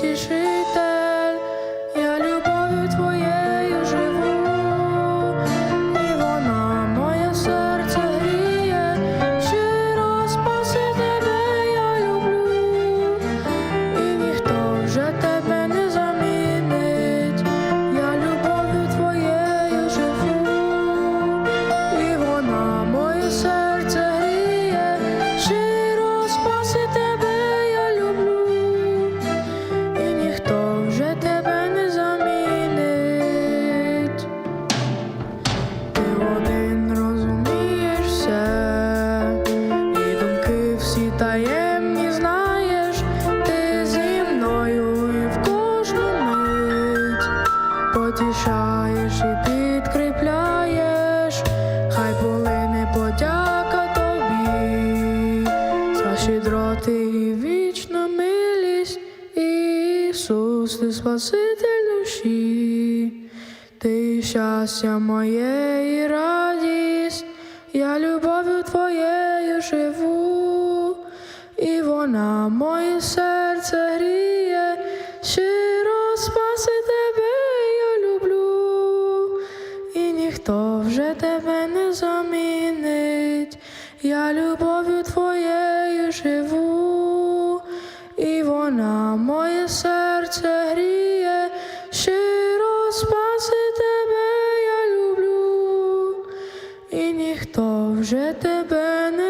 душі втішитель, таємні знаєш, ти зі мною і в кожну мить потішаєш і підкріпляєш, хай полине подяка тобі, за щедроти і вічна милість, Ісус, ти Спаситель душі. Ти щастя моє і радість, я вона моє серце гріє, щиро спаси тебе, я люблю, і ніхто вже тебе не замінить, я любов'ю твоєю живу, і вона моє серце гріє, щиро спаси тебе, я люблю, і ніхто вже тебе не.